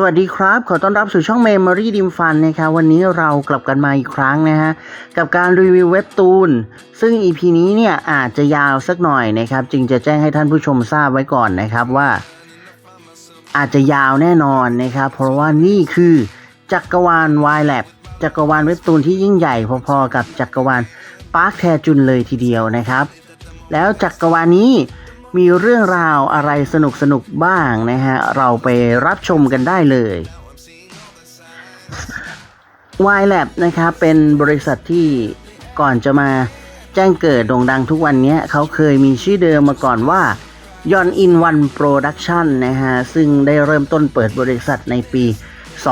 สวัสดีครับ ขอต้อนรับสู่ช่อง Memory d i m Fun นะครับวันนี้เรากลับกันมาอีกครั้งนะฮะ กับการรีวิวเว็บตูน ซึ่ง EP นี้เนี่ยอาจจะยาวสักหน่อยนะครับ จึงจะแจ้งให้ท่านผู้ชมทราบไว้ก่อนนะครับว่า อาจจะยาวแน่นอนนะครับ เพราะว่านี่คือจักรวาล y l a b จักรวาลเว็บตูนที่ยิ่งใหญ่พอๆกับจักรวาลปาร์คแทจุนเลยทีเดียวนะครับ แล้วจักรวาลนี้ มีเรื่องราวอะไรสนุกสนุกๆบ้างนะฮะ เราไปรับชมกันได้เลย y l a b นะครับเป็นบริษัทที่ก่อนจะมาแจ้งเกิดโด่งดังทุกวันนี้เขาเคยมีชื่อเดิมมาก่อนว่ายอนอินวันโปรดักชันนะฮะ ซึ่งได้เริ่มต้นเปิดบริษัทในปี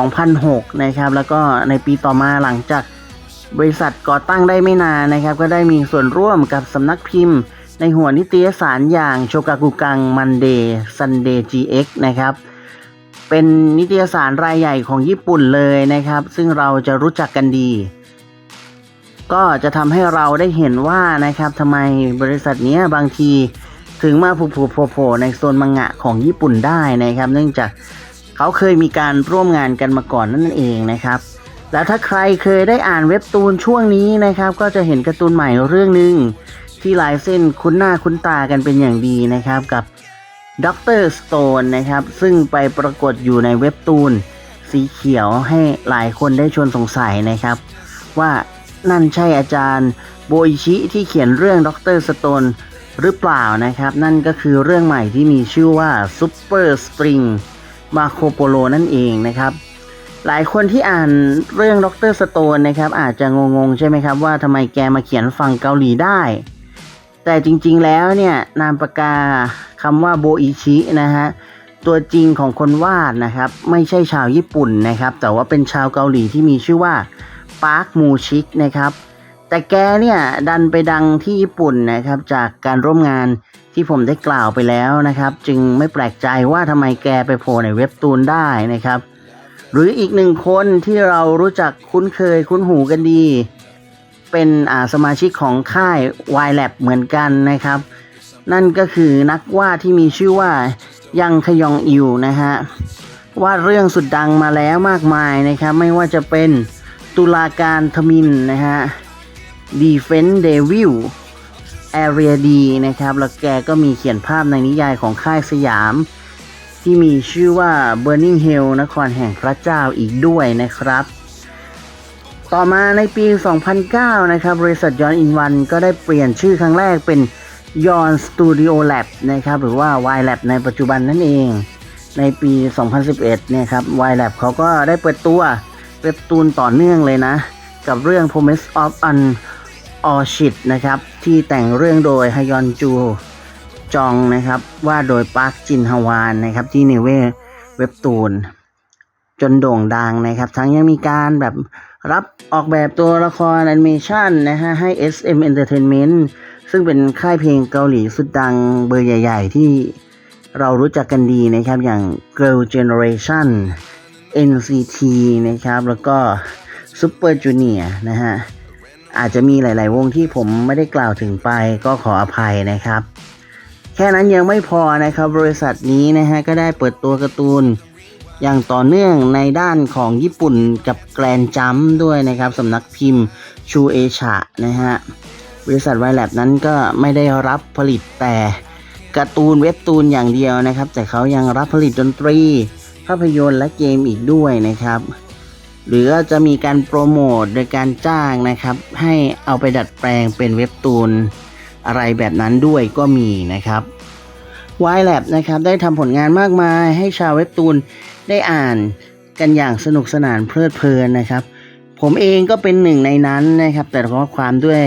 2006 นะครับ แล้วก็ในปีต่อมาหลังจากบริษัทก่อตั้งได้ไม่นานนะครับ ก็ได้มีส่วนร่วมกับสำนักพิมพ์ ในหัวนิตยสารอย่างโชกากุกังมันเดย์ซันเดย์ GX นะครับ เป็นนิตยสารรายใหญ่ของญี่ปุ่นเลยนะครับ ซึ่งเราจะรู้จักกันดี ก็จะทำให้เราได้เห็นว่านะครับทำไมบริษัทเนี้ยบางทีถึงมาผูผูโผล่ในโซนมังงะของญี่ปุ่นได้นะครับ เนื่องจากเขาเคยมีการร่วมงานกันมาก่อนนั่นเองนะครับ แล้วถ้าใครเคยได้อ่านเว็บตูนช่วงนี้นะครับ ก็จะเห็นการ์ตูนใหม่เรื่องหนึ่ง ที่ลายเส้นคุ้นหน้าคุ้นตากันเป็นอย่างดีนะครับกับด็อกเตอร์สโตนนะครับ ซึ่งไปปรากฏอยู่ในเว็บตูน สีเขียวให้หลายคนได้ชวนสงสัยนะครับ ว่านั่นใช่อาจารย์โบอิชิที่เขียนเรื่องด็อกเตอร์สโตนหรือเปล่านะครับ นั่นก็คือเรื่องใหม่ที่มีชื่อว่า Super Spring Marco Polo นั่นเองนะครับ หลายคนที่อ่านเรื่องด็อกเตอร์สโตนนะครับ อาจจะงงๆใช่ไหมครับว่าทำไมแกมาเขียนฝั่งเกาหลีได้ แต่จริงๆแล้วเนี่ยนามปากกาคำว่าโบอิชินะฮะตัวจริงของคนวาดนะครับ ไม่ใช่ชาวญี่ปุ่นนะครับ แต่ว่าเป็นชาวเกาหลีที่มีชื่อว่าปาร์คมูชิกนะครับ แต่แกเนี่ยดันไปดังที่ญี่ปุ่นนะครับจากการร่วมงานที่ผมได้กล่าวไปแล้วนะครับ จึงไม่แปลกใจว่าทำไมแกไปโผล่ในเว็บตูนได้นะครับ หรืออีกหนึ่งคนที่เรารู้จักคุ้นเคยคุ้นหูกันดี เป็นสมาชิกของค่าย y l a b เหมือนกันนะครับ นั่นก็คือนักวาดที่มีชื่อว่ายังขยองอิวนะฮะวาดเรื่องสุดดังมาแล้วมากมายนะครับ ไม่ว่าจะเป็นตุลาการทมินนะฮะ Defense Devil Area D นะครับ แล้วแกก็มีเขียนภาพในนิยายของค่ายสยาม ที่มีชื่อว่า Burning Hell นครแห่งพระเจ้าอีกด้วยนะครับ ต่อมาในปี 2009 นะครับ บริษัทยอนอินวันก็ได้เปลี่ยนชื่อครั้งแรกเป็นยอนสตูดิโอแลบนะครับ หรือว่า Y Lab ในปัจจุบันนั่นเอง ในปี 2011 เนี่ยครับ Y Lab เขาก็ได้เปิดตัวเว็บตูนต่อเนื่องเลยนะ กับเรื่อง Promise of An Orchid นะครับ ที่แต่งเรื่องโดยฮยอนจูจองนะครับ ว่าโดยปาร์คจินฮวานนะครับ ที่ในเวเว็บตูน จนโด่งดังนะครับ ทั้งยังมีการแบบ รับออกแบบตัวละครแอนิเมชันนะฮะให้ SM Entertainment ซึ่งเป็นค่ายเพลงเกาหลีสุดดังเบอร์ใหญ่ ๆ ที่เรารู้จักกันดีนะครับอย่าง Girl Generation NCT นะครับ แล้วก็ Super Junior นะฮะ อาจจะมีหลาย ๆ วงที่ผมไม่ได้กล่าวถึงไปก็ขออภัยนะครับ แค่นั้นยังไม่พอนะครับ บริษัทนี้นะฮะ ก็ได้เปิดตัวการ์ตูน อย่างต่อเนื่องในด้านของญี่ปุ่นกับแกรนจัมด้วยนะครับสำนักพิมพ์ชูเอชะนะฮะบริษัทไวแลบนั้นก็ไม่ได้รับผลิตแต่การ์ตูนเว็บตูนอย่างเดียวนะครับ แต่เขายังรับผลิตดนตรี ภาพยนตร์และเกมอีกด้วยนะครับ หรือจะมีการโปรโมทโดยการจ้างนะครับ ให้เอาไปดัดแปลงเป็นเว็บตูนอะไรแบบนั้นด้วยก็มีนะครับ y l a b นะครับได้ทำผลงานมากมายให้ชาวเว็บตูน ได้อ่านกันอย่างสนุกสนานเพลิดเพลินนะครับ ผมเองก็เป็นหนึ่งในนั้นนะครับ แต่เพราะความด้วย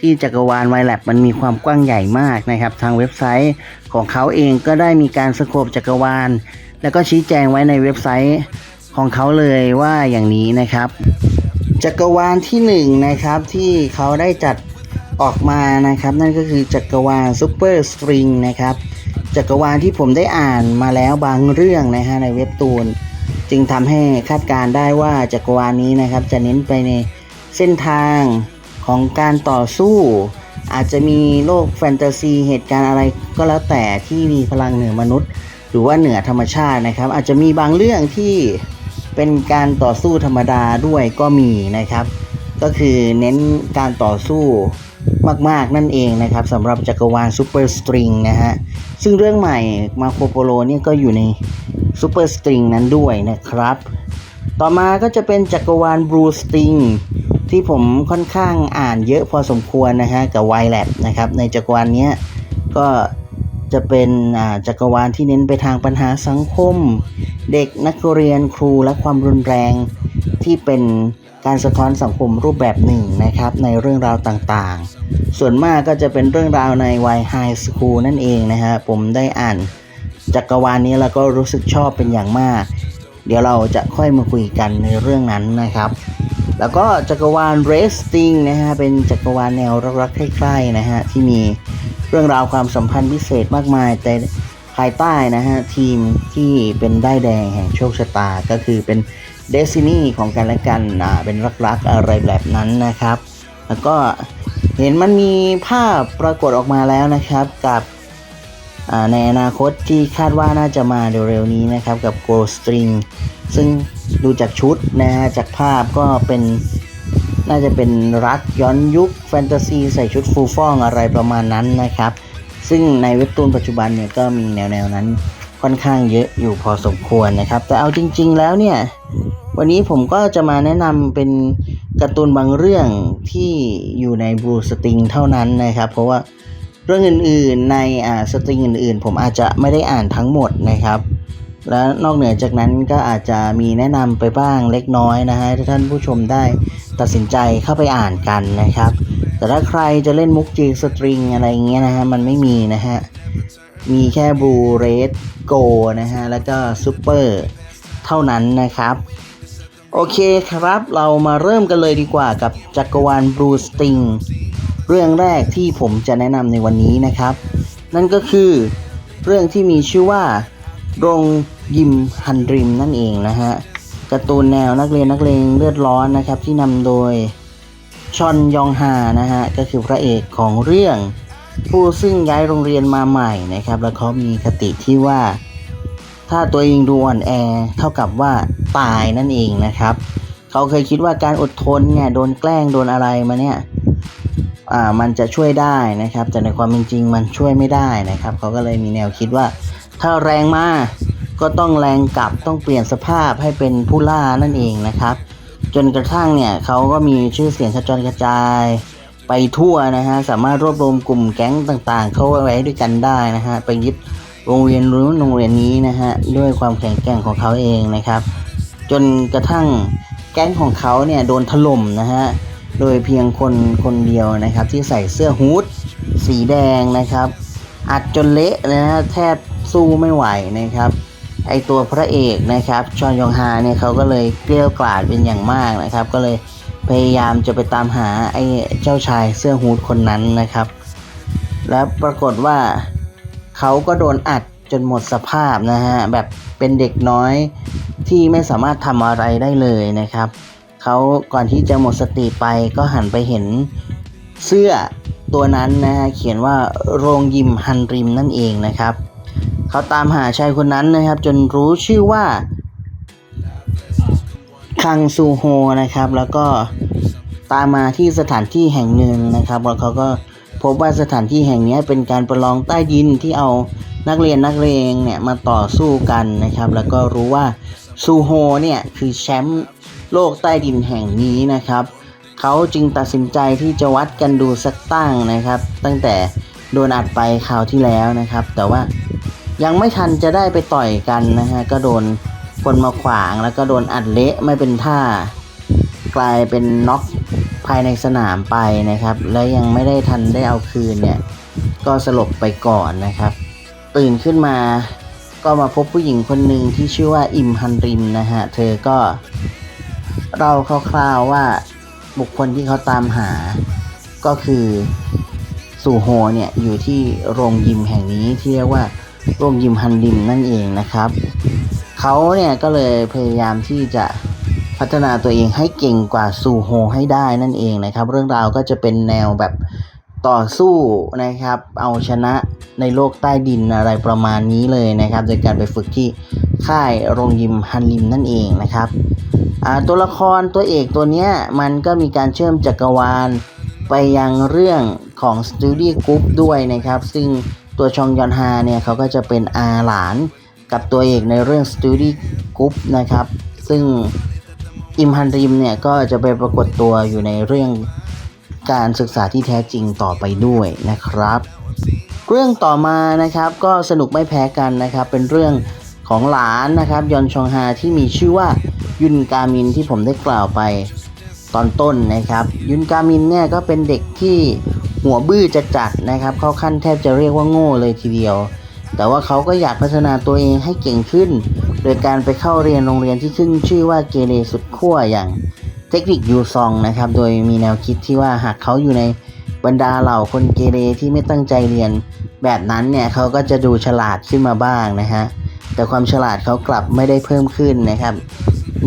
ที่จักรวาล y l a b มันมีความกว้างใหญ่มากนะครับ ทางเว็บไซต์ของเขาเองก็ได้มีการสโคปจักรวาล แล้วก็ชี้แจงไว้ในเว็บไซต์ของเขาเลยว่าอย่างนี้นะครับ จักรวาลที่หนึ่งนะครับที่เขาได้จัดออกมานะครับ นั่นก็คือจักรวาลซูเปอร์สตริงนะครับ จักรวาลที่ผมได้อ่านมาแล้วบางเรื่องนะฮะในเว็บตูน จึงทำให้คาดการได้ว่าจักรวาลนี้นะครับ จะเน้นไปในเส้นทางของการต่อสู้ อาจจะมีโลกแฟนตาซีเหตุการณ์อะไรก็แล้วแต่ที่มีพลังเหนือมนุษย์ หรือว่าเหนือธรรมชาตินะครับ อาจจะมีบางเรื่องที่เป็นการต่อสู้ธรรมดาด้วยก็มีนะครับ ก็คือเน้นการต่อสู้ มาก ๆ นั่นเองนะครับสำหรับจักรวาลซูเปอร์สตริงนะฮะ ซึ่งเรื่องใหม่มาโคโปโลนี่ก็อยู่ในซูเปอร์สตริงนั้นด้วยนะครับ ต่อมาก็จะเป็นจักรวาลบลูสตริงที่ผมค่อนข้างอ่านเยอะพอสมควรนะฮะ กับไวแลบนะครับ ในจักรวาลนี้ก็จะเป็นจักรวาลที่เน้นไปทางปัญหาสังคม เด็กนักเรียนครูและความรุนแรงที่เป็นการสะท้อนสังคมรูปแบบหนึ่งนะครับ ในเรื่องราวต่างๆ ส่วนมากก็จะเป็นเรื่องราวในวัยไฮสคูลนั่นเองนะฮะผมได้อ่านจักรวาลนี้แล้วก็รู้สึกชอบเป็นอย่างมาก เดี๋ยวเราจะค่อยมาคุยกันในเรื่องนั้นนะครับ แล้วก็จักรวาล r e s t i n g นะฮะเป็นจักรวาลแนวรักๆใกล้ๆนะฮะที่มีเรื่องราวความสัมพันธ์พิเศษมากมายแต่ภายใต้นะฮะทีมที่เป็นได้แดงแห่งโชคชะตาก็คือเป็นเดซินีของกันและกันอ่าเป็นรักๆอะไรแบบนั้นนะครับ แล้วก็ เห็นมันมีภาพปรากฏออกมาแล้วนะครับกับในอนาคตที่คาดว่าน่าจะมาเร็วๆนี้นะครับกับ g o String ซึ่งดูจากชุดนะฮะจากภาพก็เป็นน่าจะเป็นรักย้อนยุคแฟนตาซีใส่ชุดฟูฟ่องอะไรประมาณนั้นนะครับ ซึ่งในเว็บตูนปัจจุบันเนี่ยก็มีแนวๆนั้นค่อนข้างเยอะอยู่พอสมควรนะครับ แต่เอาจริง ๆ แล้วเนี่ย วันนี้ผมก็จะมาแนะนำเป็น การ์ตูนบางเรื่องที่อยู่ในบลูสติงเท่านั้นนะครับ เพราะว่าเรื่องอื่นๆในอ่าสตริงอื่นๆ ผมอาจจะไม่ได้อ่านทั้งหมดนะครับ และนอกเหนือจากนั้นก็อาจจะมีแนะนำไปบ้างเล็กน้อยนะฮะถ้าท่านผู้ชมได้ตัดสินใจเข้าไปอ่านกันนะครับ แต่ถ้าใครจะเล่นมุกจีสตริงอะไรเงี้ยนะฮะมันไม่มีนะฮะมีแค่บลูเรดโกนะฮะแล้วก็ซูเปอร์เท่านั้นนะครับ โอเคครับเรามาเริ่มกันเลยดีกว่ากับจักรวาลบลูสติงเรื่องแรกที่ผมจะแนะนำในวันนี้นะครับ นั่นก็คือเรื่องที่มีชื่อว่าโรงยิมฮันริมนั่นเองนะฮะการ์ตูนแนวนักเรียนนักเลงเลือดร้อนนะครับที่นำโดยชอนยองฮานะฮะก็คือพระเอกของเรื่อง ผู้ซึ่งย้ายโรงเรียนมาใหม่นะครับ แล้วเขามีคติที่ว่า ถ้าตัวเองดูอ่อนแอเท่ากับว่าตายนั่นเองนะครับ เขาเคยคิดว่าการอดทนเนี่ยโดนแกล้งโดนอะไรมาเนี่ยอ่ามันจะช่วยได้นะครับ แต่ในความเป็นจริงมันช่วยไม่ได้นะครับ เขาก็เลยมีแนวคิดว่า ถ้าแรงมาก็ต้องแรงกลับต้องเปลี่ยนสภาพให้เป็นผู้ล่านั่นเองนะครับ จนกระทั่งเนี่ยเขาก็มีชื่อเสียงกระจรกระจายไปทั่วนะฮะสามารถรวบรวมกลุ่มแก๊งต่างๆ เข้าไว้ด้วยกันได้นะฮะไปยึด โรงเรียนรู้นโรงเรียนนี้นะฮะด้วยความแข็งแกร่งของเขาเองนะครับ จนกระทั่งแก๊งของเขาเนี่ยโดนถล่มนะฮะโดยเพียงคนคนเดียวนะครับ ที่ใส่เสื้อฮูดสีแดงนะครับ อัดจนเละนะฮะแทบสู้ไม่ไหวนะครับไอตัวพระเอกนะครับชอนยองฮาเนี่ยเขาก็เลยเกลี้ยวกล่อดเป็นอย่างมากนะครับ ก็เลยพยายามจะไปตามหาไอเจ้าชายเสื้อฮูดคนนั้นนะครับ แล้วปรากฏว่า เขาก็โดนอัดจนหมดสภาพนะฮะแบบเป็นเด็กน้อยที่ไม่สามารถทำอะไรได้เลยนะครับเขาก่อนที่จะหมดสติไปก็หันไปเห็นเสื้อตัวนั้นนะฮะเขียนว่าโรงยิมฮันริมนั่นเองนะครับเขาตามหาชายคนนั้นนะครับ จนรู้ชื่อว่าคังซูโฮนะครับ แล้วก็ตามมาที่สถานที่แห่งหนึ่งนะครับ แล้วเขาก็ พบว่าสถานที่แห่งนี้เป็นการประลองใต้ดินที่เอานักเรียนนักเลงเนี่ยมาต่อสู้กันนะครับ แล้วก็รู้ว่าซูโฮเนี่ยคือแชมป์โลกใต้ดินแห่งนี้นะครับเขาจึงตัดสินใจที่จะวัดกันดูสักตั้งนะครับ ตั้งแต่โดนอัดไปคราวที่แล้วนะครับ แต่ว่ายังไม่ทันจะได้ไปต่อยกันนะฮะก็โดนคนมาขวางแล้วก็โดนอัดเละไม่เป็นท่า กลายเป็นน็อกภายในสนามไปนะครับ และยังไม่ได้ทันได้เอาคืนเนี่ย ก็สลบไปก่อนนะครับ ตื่นขึ้นมาก็มาพบผู้หญิงคนหนึ่งที่ชื่อว่าอิมฮันริมนะฮะ เธอก็เล่าคร่าวๆว่าบุคคลที่เขาตามหา ก็คือสู่โฮเนี่ยอยู่ที่โรงยิมแห่งนี้ที่เรียกว่าโรงยิมฮันริมนั่นเองนะครับ เขาเนี่ยก็เลยพยายามที่จะ พัฒนาตัวเองให้เก่งกว่าซูโฮให้ได้นั่นเองนะครับ เรื่องราวก็จะเป็นแนวแบบต่อสู้นะครับ เอาชนะในโลกใต้ดินอะไรประมาณนี้เลยนะครับ โดยการไปฝึกที่ค่ายโรงยิมฮันลิมนั่นเองนะครับตัวละครตัวเอกตัวเนี้ยมันก็มีการเชื่อมจักรวาล ไปยังเรื่องของ Studio Group ด้วยนะครับ ซึ่งตัวชองยอนฮาเนี่ยเขาก็จะเป็นอาหลานกับตัวเอกในเรื่อง Studio Group นะครับ ซึ่ง อิมฮันริมเนี่ยก็จะไปปรากฏตัวอยู่ในเรื่องการศึกษาที่แท้จริงต่อไปด้วยนะครับ เรื่องต่อมานะครับก็สนุกไม่แพ้กันนะครับ เป็นเรื่องของหลานนะครับยอนชองฮาที่มีชื่อว่ายุนกามินที่ผมได้กล่าวไปตอนต้นนะครับ ยุนกามินเนี่ยก็เป็นเด็กที่หัวบื้อจะจัดนะครับ เข้าขั้นแทบจะเรียกว่าโง่เลยทีเดียว แต่ว่าเขาก็อยากพัฒนาตัวเองให้เก่งขึ้น ดยการไปเข้าเรียนโรงเรียนที่ขึ้นชื่อว่าเกเรสุดขั้วอย่างเทคนิคยูซองนะครับ โดยมีแนวคิดที่ว่าหากเขาอยู่ในบรรดาเหล่าคนเกเรที่ไม่ตั้งใจเรียน แบบนั้นเนี่ยเขาก็จะดูฉลาดขึ้นมาบ้างนะฮะ แต่ความฉลาดเขากลับไม่ได้เพิ่มขึ้นนะครับ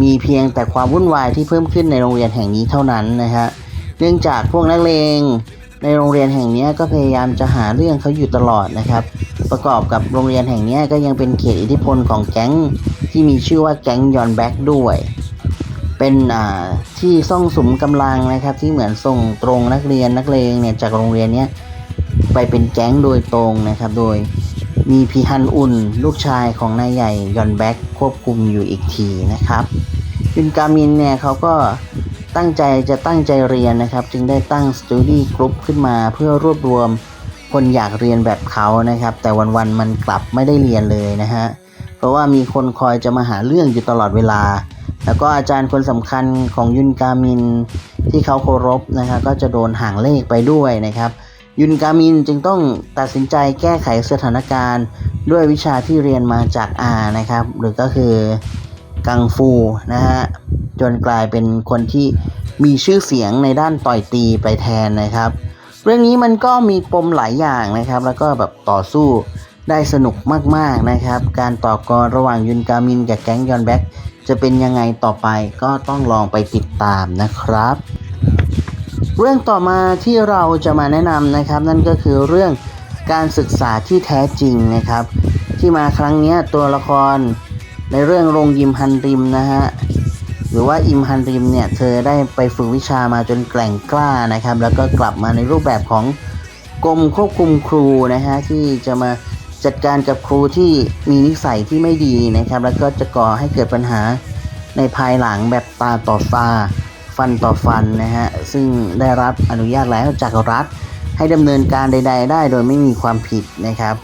มีเพียงแต่ความวุ่นวายที่เพิ่มขึ้นในโรงเรียนแห่งนี้เท่านั้นนะฮะ เนื่องจากพวกนักเลงในโรงเรียนแห่งนี้ก็พยายามจะหาเรื่องเขาอยู่ตลอดนะครับ ประกอบกับโรงเรียนแห่งนี้ก็ยังเป็นเขตอิทธิพลของแก๊งที่มีชื่อว่าแก๊งยอนแบ็กด้วย เป็นที่ซ่องสุมกำลังนะครับ ที่เหมือนส่งตรงนักเรียนนักเลงเนี่ยจากโรงเรียนนี้ไปเป็นแก๊งโดยตรงนะครับ โดยมีพีฮันอุนลูกชายของนายใหญ่ยอนแบ็กควบคุมอยู่อีกทีนะครับยุนกามินเนี่ยเขาก็ตั้งใจจะตั้งใจเรียนนะครับ จึงได้ตั้งสตูดี้กรุ๊ปขึ้นมาเพื่อรวบรวม คนอยากเรียนแบบเขานะครับ แต่วันๆมันกลับไม่ได้เรียนเลยนะฮะเพราะว่ามีคนคอยจะมาหาเรื่องอยู่ตลอดเวลา แล้วก็อาจารย์คนสำคัญของยุนกามินที่เขาเคารพนะครับก็จะโดนห่างเลขไปด้วยนะครับยุนกามินจึงต้องตัดสินใจแก้ไขสถานการณ์ด้วยวิชาที่เรียนมาจากอานะครับ หรือก็คือกังฟูนะฮะจนกลายเป็นคนที่มีชื่อเสียงในด้านต่อยตีไปแทนนะครับ เรื่องนี้มันก็มีปมหลายอย่างนะครับ แล้วก็แบบต่อสู้ได้สนุกมากๆนะครับ การต่อกรระหว่างยุนกามินกับแก๊งยอนแบ็กจะเป็นยังไงต่อไปก็ต้องลองไปติดตามนะครับ เรื่องต่อมาที่เราจะมาแนะนำนะครับ นั่นก็คือเรื่องการศึกษาที่แท้จริงนะครับ ที่มาครั้งนี้ตัวละครในเรื่องโรงยิมฮันริมนะฮะ หรือว่าอิมฮันริมเนี่ยเธอได้ไปฝึกวิชามาจนแกร่งกล้านะครับ แล้วก็กลับมาในรูปแบบของกรมควบคุมครูนะฮะที่จะมาจัดการกับครูที่มีนิสัยที่ไม่ดีนะครับ แล้วก็จะก่อให้เกิดปัญหาในภายหลังแบบตาต่อตาฟันต่อฟันนะฮะซึ่งได้รับอนุญาตแล้วจากรัฐ ให้ดำเนินการใด ๆ ได้โดยไม่มีความผิดนะครับ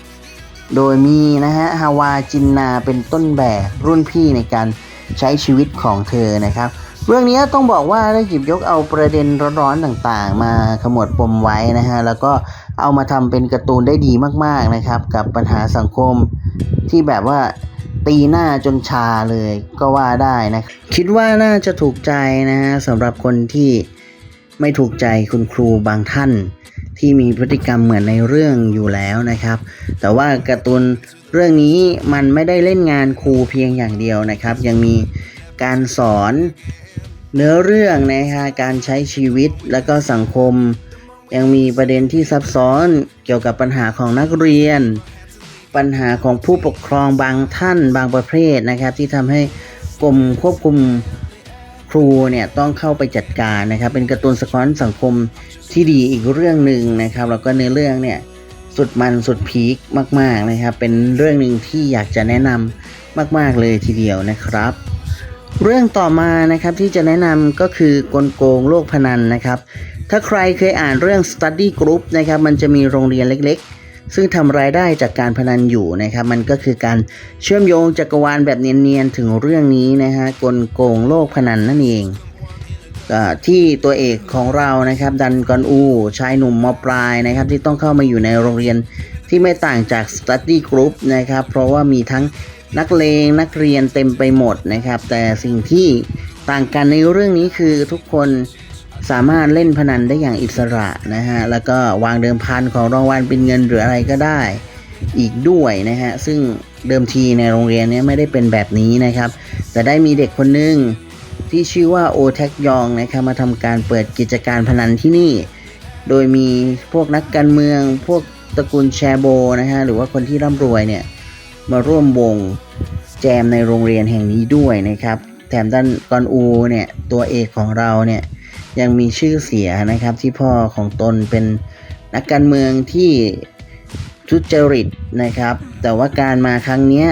โดยมีนะฮะฮาวาจินนาเป็นต้นแบบรุ่นพี่ในการ ใช้ชีวิตของเธอนะครับ เรื่องนี้ต้องบอกว่าได้หยิบยกเอาประเด็นร้อนๆต่างๆ มาขมวดปมไว้นะฮะแล้วก็เอามาทำเป็นการ์ตูนได้ดีมากๆนะครับ กับปัญหาสังคมที่แบบว่าตีหน้าจนชาเลยก็ว่าได้นะ คิดว่าน่าจะถูกใจนะฮะสำหรับคนที่ไม่ถูกใจคุณครูบางท่าน ที่มีพฤติกรรมเหมือนในเรื่องอยู่แล้วนะครับ แต่ว่าการ์ตูนเรื่องนี้มันไม่ได้เล่นงานครูเพียงอย่างเดียวนะครับ ยังมีการสอนเนื้อเรื่องนะฮะการใช้ชีวิตแล้วก็สังคม ยังมีประเด็นที่ซับซ้อนเกี่ยวกับปัญหาของนักเรียน ปัญหาของผู้ปกครองบางท่านบางประเภทนะครับ ที่ทำให้กรมควบคุม ครูเนี่ยต้องเข้าไปจัดการนะครับ เป็นการ์ตูนสะท้อนสังคมที่ดีอีกเรื่องหนึ่งนะครับ แล้วก็เนื้อเรื่องเนี่ยสุดมันสุดพีคมาก ๆนะครับ เป็นเรื่องหนึ่งที่อยากจะแนะนำมาก ๆเลยทีเดียวนะครับ เรื่องต่อมานะครับที่จะแนะนำก็คือกลโกงโลกพนันนะครับ ถ้าใครเคยอ่านเรื่อง Study Group นะครับ มันจะมีโรงเรียนเล็กๆ ซึ่งทำรายได้จากการพนันอยู่นะครับ มันก็คือการเชื่อมโยงจักรวาลแบบเนียนๆถึงเรื่องนี้นะฮะกลโกงโลกพนันนั่นเองอ่าที่ตัวเอกของเรานะครับ ดันกอนอูชายหนุ่มมปลายนะครับ ที่ต้องเข้ามาอยู่ในโรงเรียนที่ไม่ต่างจาก Study Group นะครับ เพราะว่ามีทั้งนักเลงนักเรียนเต็มไปหมดนะครับ แต่สิ่งที่ต่างกันในเรื่องนี้คือทุกคน สามารถเล่นพนันได้อย่างอิสระนะฮะแล้วก็วางเดิมพันของรางวัลเป็นเงินหรืออะไรก็ได้อีกด้วยนะฮะซึ่งเดิมทีในโรงเรียนนี้ไม่ได้เป็นแบบนี้นะครับ แต่ได้มีเด็กคนหนึ่งที่ชื่อว่าโอแท็กยองนะครับมาทำการเปิดกิจการพนันที่นี่ โดยมีพวกนักการเมือง พวกตระกูลแชโบนะฮะหรือว่าคนที่ร่ำรวยเนี่ยมาร่วมวงแจมในโรงเรียนแห่งนี้ด้วยนะครับ แถมด้านกอนอูเนี่ยตัวเอกของเราเนี่ย ยังมีชื่อเสียนะครับที่พ่อของตนเป็นนักการเมืองที่ทุจริตนะครับ แต่ว่าการมาครั้งนี้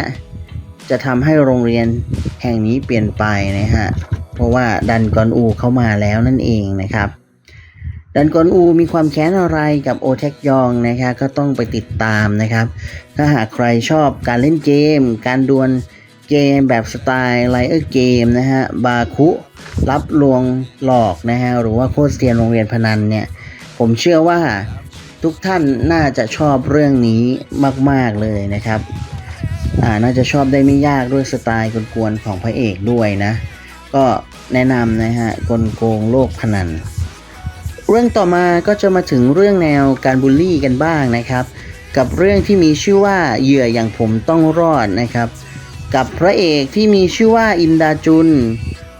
จะทำให้โรงเรียนแห่งนี้เปลี่ยนไปนะฮะเพราะว่าดันกอนอูเข้ามาแล้วนั่นเองนะครับ ดันกอนอูมีความแค้นอะไรกับโอเทคยองนะครับก็ต้องไปติดตามนะครับ ถ้าหากใครชอบการเล่นเกม การดวล เกมแบบสไตล์ไลเออร์เกมนะฮะ บาคุ รับลวงหลอกนะฮะ หรือว่าโคตรเซียนโรงเรียนพนันเนี่ย ผมเชื่อว่าทุกท่านน่าจะชอบเรื่องนี้มาก ๆ เลยนะครับ อ่า น่าจะชอบได้ไม่ยากด้วยสไตล์กวนๆของพระเอกด้วยนะ ก็แนะนำนะฮะกลโกงโลกพนัน เรื่องต่อมาก็จะมาถึงเรื่องแนวการบูลลี่กันบ้างนะครับ กับเรื่องที่มีชื่อว่าเหยื่ออย่างผมต้องรอดนะครับ กับพระเอกที่มีชื่อว่าอินดาจุน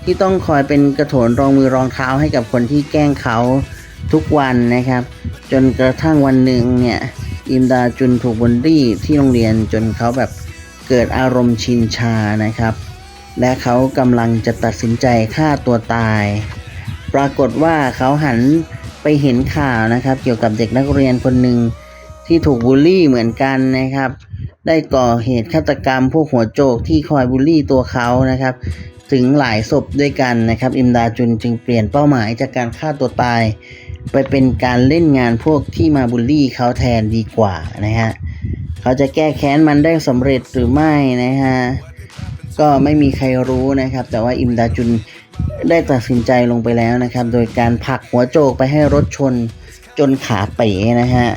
ที่ต้องคอยเป็นกระโถนรองมือรองเท้าให้กับคนที่แกล้งเขาทุกวันนะครับ จนกระทั่งวันหนึ่งเนี่ยอิมดาจุนถูกบูลลี่ที่โรงเรียนจนเขาแบบเกิดอารมณ์ชินชานะครับ และเขากำลังจะตัดสินใจฆ่าตัวตาย ปรากฏว่าเขาหันไปเห็นข่าวนะครับ เกี่ยวกับเด็กนักเรียนคนหนึ่ง ที่ถูกบูลลี่เหมือนกันนะครับ ได้ก่อเหตุฆาตกรรมพวกหัวโจกที่คอยบูลลี่ตัวเขานะครับ ถึงหลายศพด้วยกันนะครับ อิมดาจุนจึงเปลี่ยนเป้าหมายจากการฆ่าตัวตาย ไปเป็นการเล่นงานพวกที่มาบูลลี่เขาแทนดีกว่านะฮะเขาจะแก้แค้นมันได้สำเร็จหรือไม่นะฮะก็ไม่มีใครรู้นะครับ แต่ว่าอิมดาจุนได้ตัดสินใจลงไปแล้วนะครับ โดยการผลักหัวโจกไปให้รถชนจนขาเป๋นะฮะ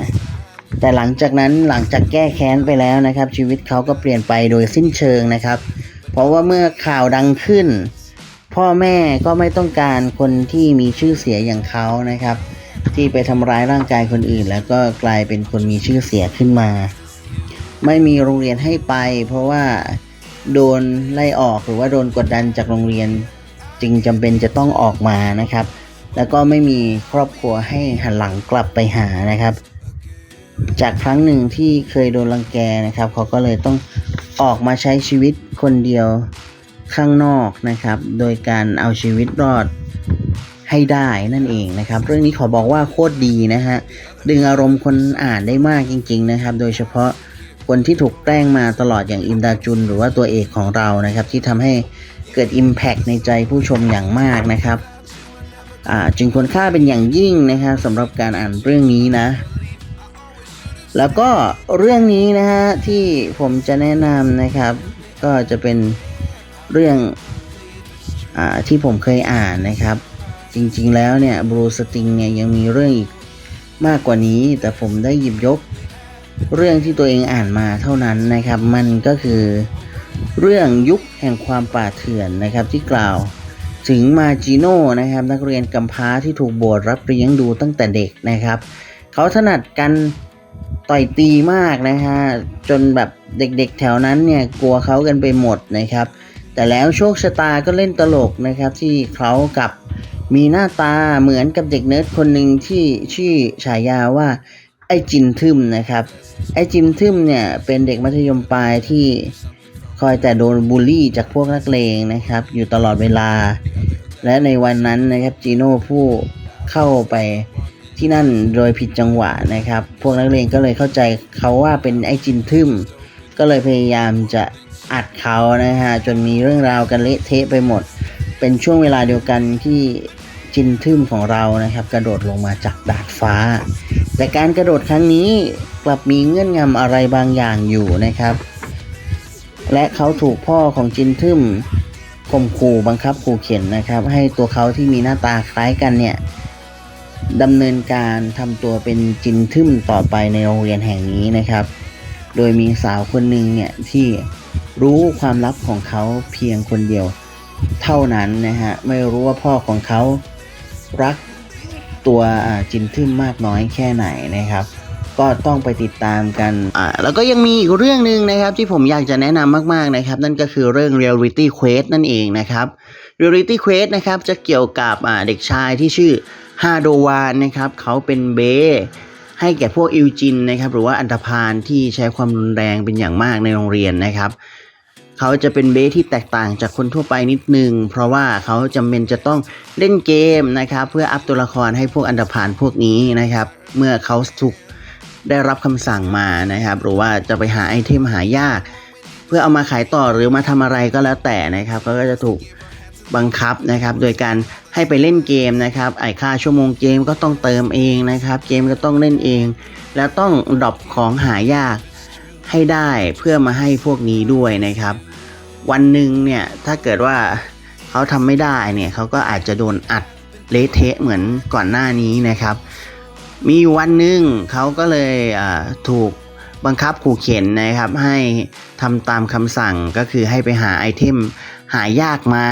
แต่หลังจากนั้นหลังจากแก้แค้นไปแล้วนะครับ ชีวิตเขาก็เปลี่ยนไปโดยสิ้นเชิงนะครับ เพราะว่าเมื่อข่าวดังขึ้น พ่อแม่ก็ไม่ต้องการคนที่มีชื่อเสียงอย่างเขานะครับ ที่ไปทำร้ายร่างกายคนอื่น แล้วก็กลายเป็นคนมีชื่อเสียขึ้นมา ไม่มีโรงเรียนให้ไป เพราะว่าโดนไล่ออกหรือว่าโดนกดดันจากโรงเรียน จึงจำเป็นจะต้องออกมานะครับ แล้วก็ไม่มีครอบครัวให้หันหลังกลับไปหานะครับ จากครั้งหนึ่งที่เคยโดนรังแกนะครับ เขาก็เลยต้องออกมาใช้ชีวิตคนเดียวข้างนอกนะครับ โดยการเอาชีวิตรอดให้ได้นั่นเองนะครับ เรื่องนี้ขอบอกว่าโคตรดีนะฮะดึงอารมณ์คนอ่านได้มากจริง ๆ นะครับ โดยเฉพาะคนที่ถูกแกล้งมาตลอดอย่างอินดาจุน หรือว่าตัวเอกของเรานะครับ ที่ทำให้เกิด Impact ในใจผู้ชมอย่างมากนะครับจึงควรค่าเป็นอย่างยิ่งนะครับสำหรับการอ่านเรื่องนี้นะ แล้วก็เรื่องนี้นะฮะที่ผมจะแนะนำนะครับ ก็จะเป็นเรื่องอที่ผมเคยอ่านนะครับ จริงๆแล้วเนี่ยบรูสติงเนี่ยยังมีเรื่องอีกมากกว่านี้ แต่ผมได้หยิบยกเรื่องที่ตัวเองอ่านมาเท่านั้นนะครับ มันก็คือเรื่องยุคแห่งความป่าเถื่อนนะครับที่กล่าวถึงมาจิโน่นะครับ นักเรียนกำพร้าที่ถูกบสถ์รับเลี้ยงดูตั้งแต่เด็กนะครับ เขาถนัดกัน ต่อยตีมากนะฮะจนแบบเด็กๆแถวนั้นเนี่ยกลัวเขากันไปหมดนะครับ แต่แล้วโชคชะตาก็เล่นตลกนะครับที่เขากับมีหน้าตาเหมือนกับเด็กเนิร์ดคนหนึ่งที่ชื่อฉายาว่าไอจินทึมนะครับ ไอจินทึมเนี่ยเป็นเด็กมัธยมปลายที่คอยแต่โดนบูลลี่จากพวกนักเลงนะครับ อยู่ตลอดเวลา และในวันนั้นนะครับจีโน่ผู้เข้าไป ที่นั่นโดยผิดจังหวะนะครับ พวกนักเลงก็เลยเข้าใจเขาว่าเป็นไอ้จินทึมก็เลยพยายามจะอัดเขานะฮะจนมีเรื่องราวกันเละเทะไปหมด เป็นช่วงเวลาเดียวกันที่จินทึมของเรานะครับ กระโดดลงมาจากดาดฟ้า แต่การกระโดดครั้งนี้กลับมีเงื่อนงำอะไรบางอย่างอยู่นะครับ และเขาถูกพ่อของจินทึมข่มขู่บังคับขู่เข็นนะครับ ให้ตัวเขาที่มีหน้าตาคล้ายกันเนี่ย ดำเนินการทำตัวเป็นจินทึมต่อไปในโรงเรียนแห่งนี้นะครับ โดยมีสาวคนหนึ่งเนี่ยที่รู้ความลับของเขาเพียงคนเดียวเท่านั้นนะฮะไม่รู้ว่าพ่อของเขารักตัวจินทึมมากน้อยแค่ไหนนะครับ ก็ต้องไปติดตามกันอ่าแล้วก็ยังมีอีกเรื่องหนึ่งนะครับ ที่ผมอยากจะแนะนำมากๆนะครับ นั่นก็คือเรื่อง Reality Quest นั่นเองนะครับ Reality Quest นะครับจะเกี่ยวกับเด็กชายที่ชื่อ ฮาโดวานนะครับเขาเป็นเบสให้แก่พวกอิวจินนะครับหรือว่าอันธพาลที่ใช้ความรุนแรงเป็นอย่างมากในโรงเรียนนะครับเขาจะเป็นเบสที่แตกต่างจากคนทั่วไปนิดนึง เพราะว่าเขาจำเป็นจะต้องเล่นเกมนะครับเพื่ออัพตัวละครให้พวกอันธพาลพวกนี้นะครับ เมื่อเขาถูกได้รับคำสั่งมานะครับ หรือว่าจะไปหาไอเทมหายาก เพื่อเอามาขายต่อหรือมาทำอะไรก็แล้วแต่นะครับเขาก็จะถูก บังคับนะครับ โดยการให้ไปเล่นเกมนะครับไอค่าชั่วโมงเกมก็ต้องเติมเองนะครับ เกมก็ต้องเล่นเอง แล้วต้องดรอปของหายากให้ได้เพื่อมาให้พวกนี้ด้วยนะครับ วันหนึ่งเนี่ยถ้าเกิดว่าเขาทำไม่ได้เนี่ยเขาก็อาจจะโดนอัดเละเทะเหมือนก่อนหน้านี้นะครับ มีวันหนึ่งเขาก็เลยถูกบังคับขู่เข็นนะครับ ให้ทำตามคำสั่งก็คือให้ไปหาไอเทมหายากมา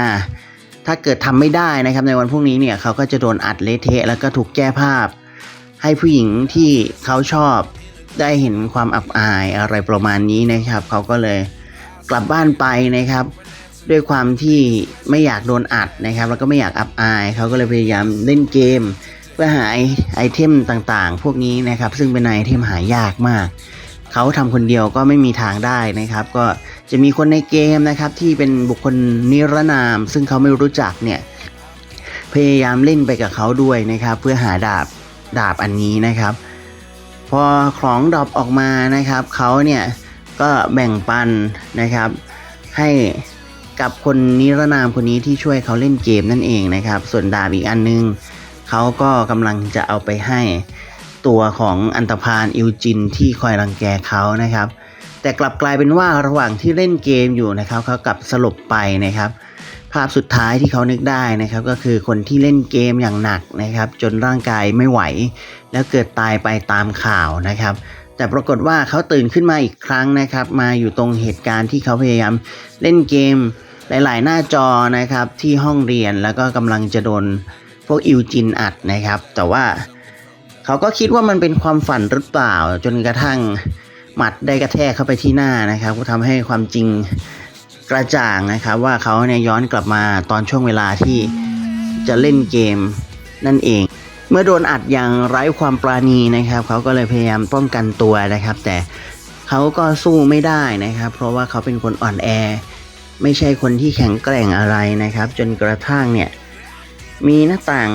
ถ้าเกิดทำไม่ได้นะครับในวันพรุ่งนี้เนี่ยเขาก็จะโดนอัดเละเทะแล้วก็ถูกแก้ภาพ ให้ผู้หญิงที่เขาชอบได้เห็นความอับอายอะไรประมาณนี้นะครับ เขาก็เลยกลับบ้านไปนะครับ ด้วยความที่ไม่อยากโดนอัดนะครับ แล้วก็ไม่อยากอับอาย เขาก็เลยพยายามเล่นเกม เพื่อหาไอไอเทมต่างๆ พวกนี้นะครับ ซึ่งเป็นไอเทมหายากมาก เขาทำคนเดียวก็ไม่มีทางได้นะครับ ก็ จะมีคนในเกมนะครับที่เป็นบุคคลนิรนาม ซึ่งเขาไม่รู้จักเนี่ยพยายามเล่นไปกับเขาด้วยนะครับ เพื่อหาดาบดาบอันนี้นะครับ พอของดรอปออกมานะครับเขาเนี่ยก็แบ่งปันนะครับ ให้กับคนนิรนามคนนี้ที่ช่วยเขาเล่นเกมนั่นเองนะครับ ส่วนดาบอีกอันนึงเขาก็กำลังจะเอาไปให้ตัวของอันตพาลอิวจินที่คอยรังแกเขานะครับ แต่กลับกลายเป็นว่าระหว่างที่เล่นเกมอยู่นะครับเขากลับสลบไปนะครับ ภาพสุดท้ายที่เขานึกได้นะครับ ก็คือคนที่เล่นเกมอย่างหนักนะครับ จนร่างกายไม่ไหว แล้วเกิดตายไปตามข่าวนะครับ แต่ปรากฏว่าเขาตื่นขึ้นมาอีกครั้งนะครับ มาอยู่ตรงเหตุการณ์ที่เขาพยายามเล่นเกมหลาย ๆ หน้าจอนะครับที่ห้องเรียนแล้วก็กำลังจะโดนพวกอิวจินอัดนะครับ แต่ว่าเขาก็คิดว่ามันเป็นความฝันหรือเปล่าจนกระทั่ง หมัดได้กระแทกเข้าไปที่หน้านะครับก็ทำให้ความจริงกระจ่างนะครับ ว่าเขาเนี่ยย้อนกลับมาตอนช่วงเวลาที่จะเล่นเกมนั่นเอง เมื่อโดนอัดอย่างไร้ความปราณีนะครับ เขาก็เลยพยายามป้องกันตัวนะครับ แต่เขาก็สู้ไม่ได้นะครับ เพราะว่าเขาเป็นคนอ่อนแอ ไม่ใช่คนที่แข็งแกร่งอะไรนะครับ จนกระทั่งเนี่ยมีหน้าต่าง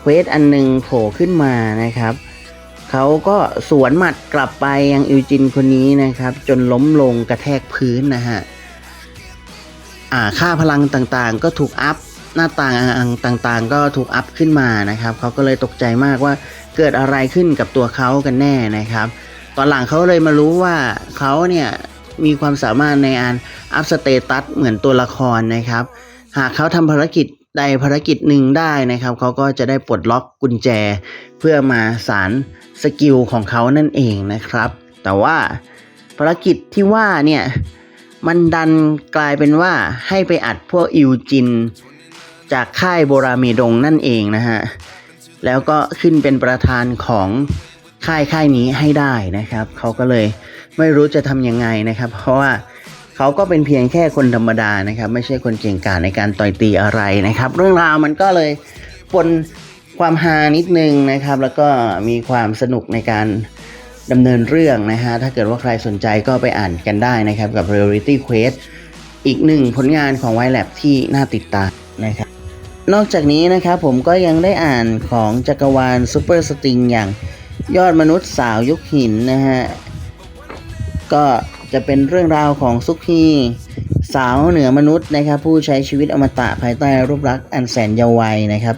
เควสอันหนึงโผล่ขึ้นมานะครับ เขาก็สวนหมัดกลับไปยังอิวจินคนนี้นะครับ จนล้มลงกระแทกพื้นนะฮะอ่าค่าพลังต่างๆ ก็ถูกอัพหน้าต่างต่างๆ ก็ถูกอัพขึ้นมานะครับเขาก็เลยตกใจมากว่าเกิดอะไรขึ้นกับตัวเขากันแน่นะครับ ตอนหลังเขาเลยมารู้ว่าเขาเนี่ยมีความสามารถในการอัพสเตตัสเหมือนตัวละครนะครับ หากเขาทำภารกิจ ใดภารกิจหนึ่งได้นะครับเขาก็จะได้ปลดล็อกกุญแจ เพื่อมาสารสกิลของเขานั่นเองนะครับ แต่ว่าภารกิจที่ว่าเนี่ยมันดันกลายเป็นว่าให้ไปอัดพวกอิวจิน จากค่ายโบราเมดงนั่นเองนะฮะ แล้วก็ขึ้นเป็นประธานของค่ายค่ายนี้ให้ได้นะครับ เขาก็เลยไม่รู้จะทำยังไงนะครับ เพราะว่า เขาก็เป็นเพียงแค่คนธรรมดานะครับ ไม่ใช่คนเก่งกาจในการต่อยตีอะไรนะครับ เรื่องราวมันก็เลยปนความฮานิดนึงนะครับ แล้วก็มีความสนุกในการดำเนินเรื่องนะฮะถ้าเกิดว่าใครสนใจก็ไปอ่านกันได้นะครับ กับ Reality Quest อีกหนึ่งผลงานของ y l a b ที่น่าติดตามนะครับ นอกจากนี้นะครับผมก็ยังได้อ่านของจักรวาลซูเปอร์สติงอย่างยอดมนุษย์สาวยุคหินนะฮะก็ จะเป็นเรื่องราวของซุกฮีสาวเหนือมนุษย์นะครับ ผู้ใช้ชีวิตอมตะภายใต้รูปลักษณ์อันแสนเยาว์วัยนะครับ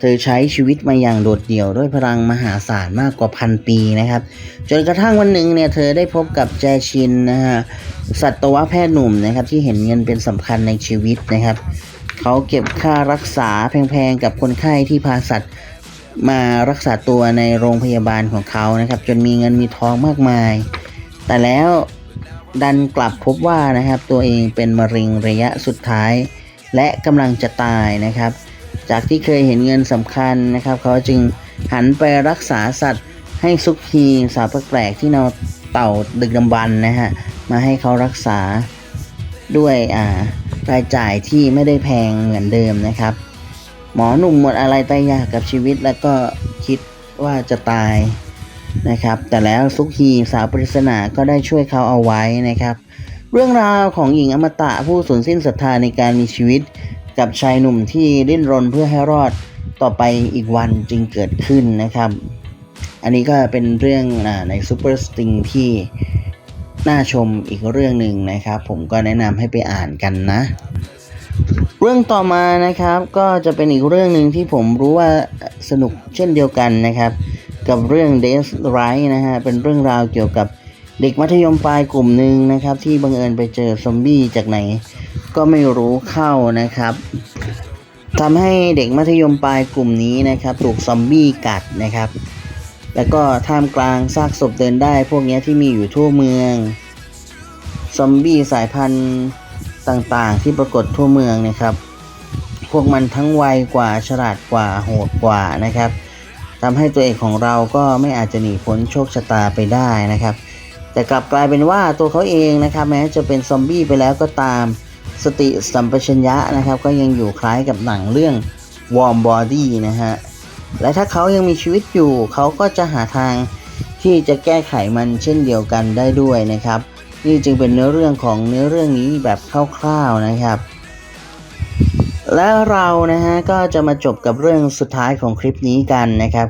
เธอใช้ชีวิตมาอย่างโดดเดี่ยวด้วยพลังมหาศาลมากกว่าพันปีนะครับ จนกระทั่งวันหนึ่งเนี่ยเธอได้พบกับแจชินนะฮะสัตวแพทย์หนุ่มนะครับที่เห็นเงินเป็นสำคัญในชีวิตนะครับ เขาเก็บค่ารักษาแพงๆกับคนไข้ที่พาสัตว์มารักษาตัวในโรงพยาบาลของเขานะครับ จนมีเงินมีทองมากมาย แต่แล้ว ดันกลับพบว่านะครับตัวเองเป็นมะเร็งระยะสุดท้าย และกำลังจะตายนะครับ จากที่เคยเห็นเงินสำคัญนะครับ เขาจึงหันไปรักษาสัตว์ให้ซุกฮีสาวแปลกๆที่เราเต่าดึกดำบรรนะฮะมาให้เขารักษาด้วยอ่ารายจ่ายที่ไม่ได้แพงเหมือนเดิมนะครับ หมอหนุ่มหมดอะไรตายยากกับชีวิตแล้วก็คิดว่าจะตาย นะครับ แต่แล้วซุกฮีสาวปริศนาก็ได้ช่วยเขาเอาไว้นะครับ เรื่องราวของหญิงอมตะผู้สูญสิ้นศรัทธาในการมีชีวิต กับชายหนุ่มที่ดิ้นรนเพื่อให้รอดต่อไปอีกวันจึงเกิดขึ้นนะครับ อันนี้ก็เป็นเรื่องอในซูเปอร์สติงที่น่าชมอีกเรื่องหนึ่งนะครับ ผมก็แนะนำให้ไปอ่านกันนะ เรื่องต่อมานะครับก็จะเป็นอีกเรื่องหนึ่งที่ผมรู้ว่าสนุกเช่นเดียวกันนะครับ กับเรื่อง Death r i g h นะฮะ เป็นเรื่องราวเกี่ยวกับเด็กมัธยมปลายกลุ่มหนึ่งนะครับ ที่บังเอิญไปเจอซอมบี้จากไหน ก็ไม่รู้เข้านะครับทำให้เด็กมัธยมปลายกลุ่มนี้นะครับถูกซอมบี้กัดนะครับ แล้วก็ท่ามกลางซากศพเดินได้ พวกนี้ที่มีอยู่ทั่วเมืองซอมบี้สายพันธุ์ต่างๆ ที่ปรากฏทั่วเมืองนะครับ พวกมันทั้งไวกว่าฉลาดกว่าโหดกว่านะครับ ทำให้ตัวเอกของเราก็ไม่อาจจะหนีพ้นโชคชะตาไปได้นะครับ แต่กลับกลายเป็นว่าตัวเขาเองนะครับ แม้จะเป็นซอมบี้ไปแล้วก็ตามสติสัมปชัญญะนะครับ ก็ยังอยู่คล้ายกับหนังเรื่อง Warm Body นะฮะและถ้าเขายังมีชีวิตอยู่เขาก็จะหาทางที่จะแก้ไขมันเช่นเดียวกันได้ด้วยนะครับ นี่จึงเป็นเนื้อเรื่องของเนื้อเรื่องนี้แบบคร่าวๆนะครับ และเรานะฮะก็จะมาจบกับเรื่องสุดท้ายของคลิปนี้กันนะครับ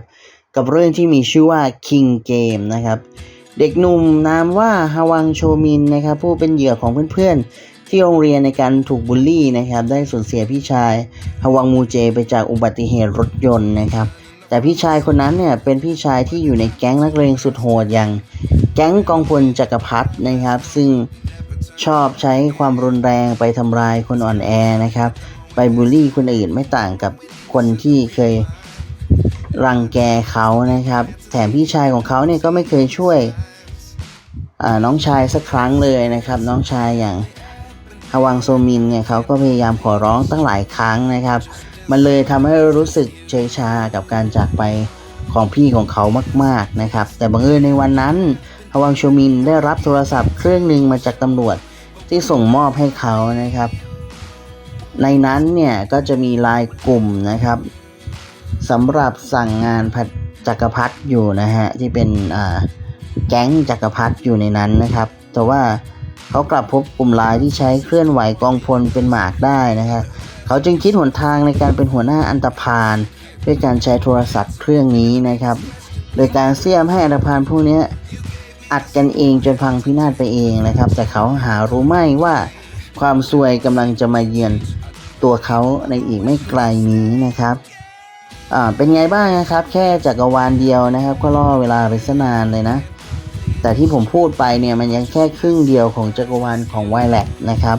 กับเรื่องที่มีชื่อว่า King Game นะครับ เด็กหนุ่มนามว่าฮาวังโชมินนะครับ ผู้เป็นเหยื่อของเพื่อนๆ ที่โรงเรียนในการถูกบูลลี่นะครับ ได้สูญเสียพี่ชายฮาวังมูเจไปจากอุบัติเหตุรถยนต์นะครับ แต่พี่ชายคนนั้นเนี่ยเป็นพี่ชายที่อยู่ในแก๊งนักเลงสุดโหดอย่าง แก๊งกองพลจักรพรรดินะครับ ซึ่งชอบใช้ความรุนแรงไปทำลายคนอ่อนแอนะครับ ไปบูลลี่คนอื่นไม่ต่างกับคนที่เคยรังแกเขานะครับ แถมพี่ชายของเขาเนี่ยก็ไม่เคยช่วยน้องชายสักครั้งเลยนะครับ น้องชายอย่างฮวังโซมินเนี่ยเขาก็พยายามขอร้องตั้งหลายครั้งนะครับ มันเลยทำให้รู้สึกเฉยชากับการจากไปของพี่ของเขามาก ๆนะครับ แต่บังเอิญในวันนั้นฮวังโชมินได้รับโทรศัพท์เครื่องหนึ่งมาจากตำรวจที่ส่งมอบให้เขานะครับ ในนั้นเนี่ยก็จะมีลายกลุ่มนะครับสำหรับสั่งงานพัดจักรพรรดิอยู่นะฮะที่เป็นแก๊งจักรพรรดิอยู่ในนั้นนะครับ แต่ว่าเขากลับพบกลุ่มลายที่ใช้เคลื่อนไหวกองพลเป็นหมากได้นะครับเขาจึงคิดหนทางในการเป็นหัวหน้าอันตรพานด้วยการใช้โทรศัพท์เครื่องนี้นะครับ โดยการเสี่ยมให้อันตรพานพวกนี้อัดกันเองจนพังพินาศไปเองนะครับ แต่เขาหารู้ไม่ว่าความซวยกำลังจะมาเยือน ตัวเขาในอีกไม่ไกลนี้นะครับอ่าเป็นไงบ้างนะครับ แค่จักรวาลเดียวนะครับ ก็ล่อเวลาไปสนานเลยนะ แต่ที่ผมพูดไปเนี่ยมันยังแค่ครึ่งเดียวของจักรวาลของไวแลกนะครับ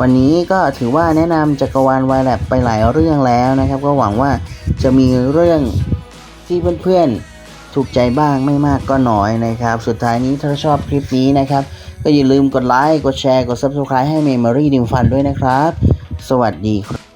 วันนี้ก็ถือว่าแนะนำจักรวาลไวแลกไปหลายเรื่องแล้วนะครับ ก็หวังว่าจะมีเรื่องที่เพื่อนๆถูกใจบ้างไม่มากก็น้อยนะครับ สุดท้ายนี้ถ้าชอบคลิปนี้นะครับ ก็อย่าลืมกดไลค์กดแชร์กด Subscribe ให้ Memory ดิมฟันด้วยนะครับ สวัสดีครับ